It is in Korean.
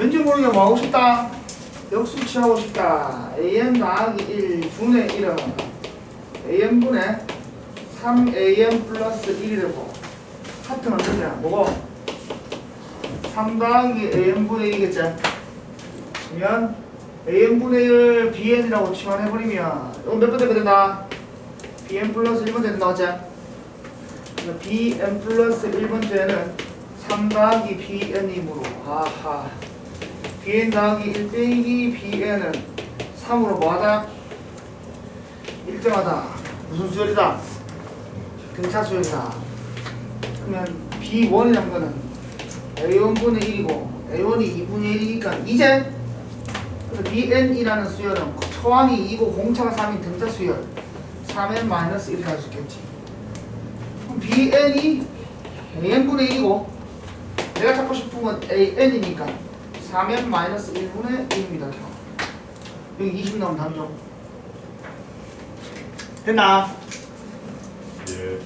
왠지 모르게 뭐 하고 싶다? 역수치 하고 싶다. an 더하기 1 분의 1은 an분의 3an 플러스 1이라고. 하트는 어떠냐? 뭐고? 3 더하기 an분의 1이겠지? 그러면 an분의 1 bn이라고 치환해버리면 이거 몇 번째 된다? bn 플러스 1번째 된다? 그래서 bn 플러스 1번째는 3 더하기 bn이므로 아하 bn 더하기 1 빼기 bn은 3으로 뭐하다? 일정하다 무슨 수열이다? 등차 수열이다 그러면 b1이라는 거는 a1분의 1이고 a1이 2분의 1이니까 이제 bn이라는 수열은 초항이 2고 공차가 3인 등차 수열 3n 마이너스 1이 갈수 있겠지 그럼 bn이 an분의 1이고 내가 찾고 싶은 건 an이니까 3n 마이너스 1분의 1입니다. 여기 20 나오면 답이죠. 됐나? 예.